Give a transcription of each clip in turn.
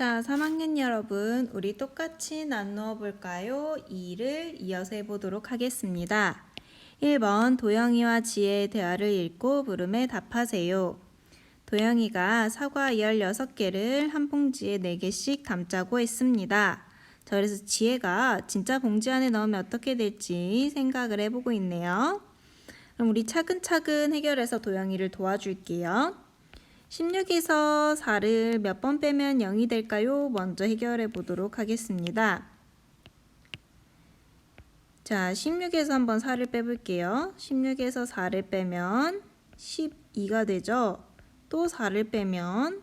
자, 3학년 여러분, 우리 똑같이 나누어 볼까요? 2를 이어서 해보도록 하겠습니다. 1번 도영이와 지혜의 대화를 읽고 물음에 답하세요. 도영이가 사과 16개를 한 봉지에 4개씩 담자고 했습니다. 자, 그래서 지혜가 진짜 봉지 안에 넣으면 어떻게 될지 생각을 해보고 있네요. 그럼 우리 차근차근 해결해서 도영이를 도와줄게요. 16에서 4를 몇 번 빼면 0이 될까요? 먼저 해결해 보도록 하겠습니다. 자, 16에서 한번 4를 빼볼게요. 16에서 4를 빼면 12가 되죠. 또 4를 빼면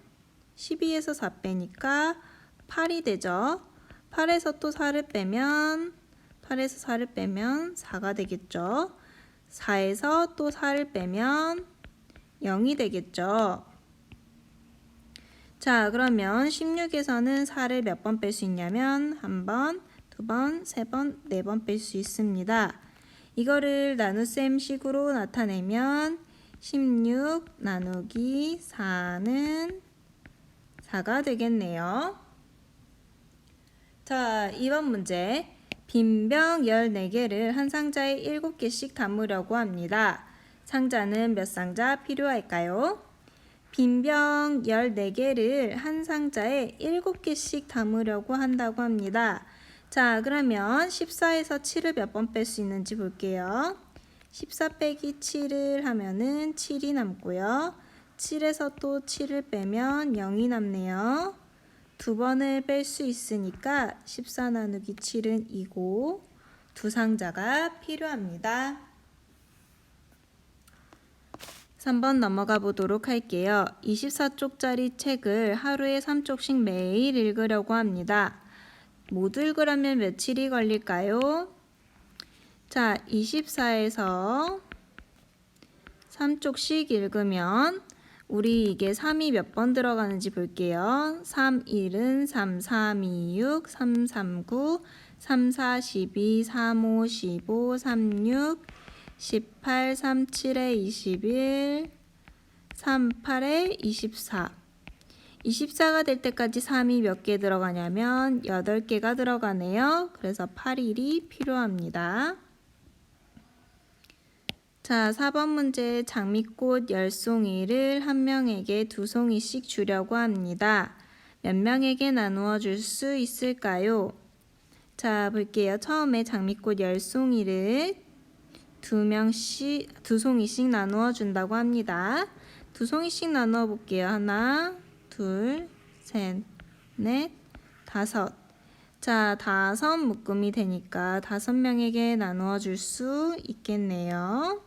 12에서 4 빼니까 8이 되죠. 8에서 또 4를 빼면 8에서 4를 빼면 4가 되겠죠. 4에서 또 4를 빼면 0이 되겠죠. 자, 그러면 16에서는 4를 몇 번 뺄 수 있냐면 한 번, 두 번, 세 번, 네 번 뺄 수 있습니다. 이거를 나눗셈 식으로 나타내면 16 나누기 4는 4가 되겠네요. 자, 2번 문제. 빈 병 14개를 한 상자에 7개씩 담으려고 합니다. 상자는 몇 상자 필요할까요? 빈병 14개를 한 상자에 7개씩 담으려고 한다고 합니다. 자, 그러면 14에서 7을 몇 번 뺄 수 있는지 볼게요. 14 빼기 7을 하면은 7이 남고요. 7에서 또 7을 빼면 0이 남네요. 두 번을 뺄 수 있으니까 14 나누기 7은 2고 두 상자가 필요합니다. 3번 넘어가 보도록 할게요. 24쪽짜리 책을 하루에 3쪽씩 매일 읽으려고 합니다. 모두 읽으려면 며칠이 걸릴까요? 자, 24에서 3쪽씩 읽으면 우리 이게 3이 몇 번 들어가는지 볼게요. 3, 1은 3, 3, 2, 6, 3, 3, 9, 3, 4, 12, 3, 5, 15, 3, 6, 18, 3, 7에 21, 3, 8에 24. 24가 될 때까지 3이 몇 개 들어가냐면 8개가 들어가네요. 그래서 8일이 필요합니다. 자, 4번 문제 장미꽃 10송이를 한 명에게 두 송이씩 주려고 합니다. 몇 명에게 나누어 줄 수 있을까요? 자, 볼게요. 처음에 장미꽃 10송이를 두 명씩 두 송이씩 나누어 준다고 합니다. 두 송이씩 나누어 볼게요. 하나, 둘, 셋, 넷, 다섯. 자, 다섯 묶음이 되니까 다섯 명에게 나누어 줄 수 있겠네요.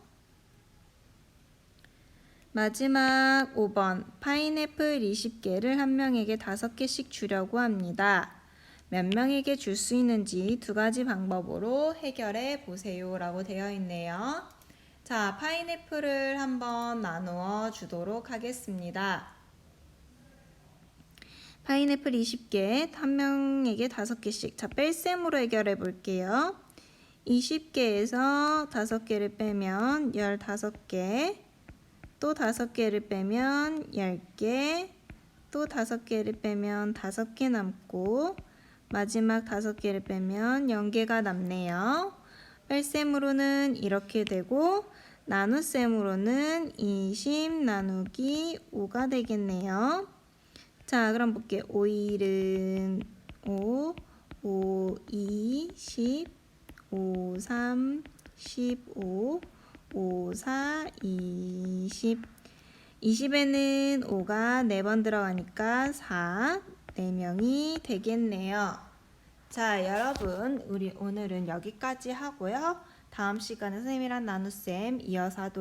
마지막 5번 파인애플 20개를 한 명에게 다섯 개씩 주려고 합니다. 몇 명에게 줄 수 있는지 두 가지 방법으로 해결해 보세요 라고 되어 있네요. 자, 파인애플을 한번 나누어 주도록 하겠습니다. 파인애플 20개, 한 명에게 다섯 개씩. 자, 뺄셈으로 해결해 볼게요. 20개에서 다섯 개를 빼면 15개, 또 다섯 개를 빼면 10개, 또 다섯 개를 빼면 다섯 개 남고, 마지막 다섯 개를 빼면 0개가 남네요. 뺄셈으로는 이렇게 되고 나눗셈으로는 20 나누기 5가 되겠네요. 자, 그럼 볼게요. 5일은 5, 5, 2, 10, 5, 3, 15, 5, 4, 20. 20에는 5가 4번 들어가니까 4, 4명이 되겠네요. 자, 여러분, 우리 오늘은 여기까지 하고요. 다음 시간에 선생님이랑 나눗셈 이어서 하도록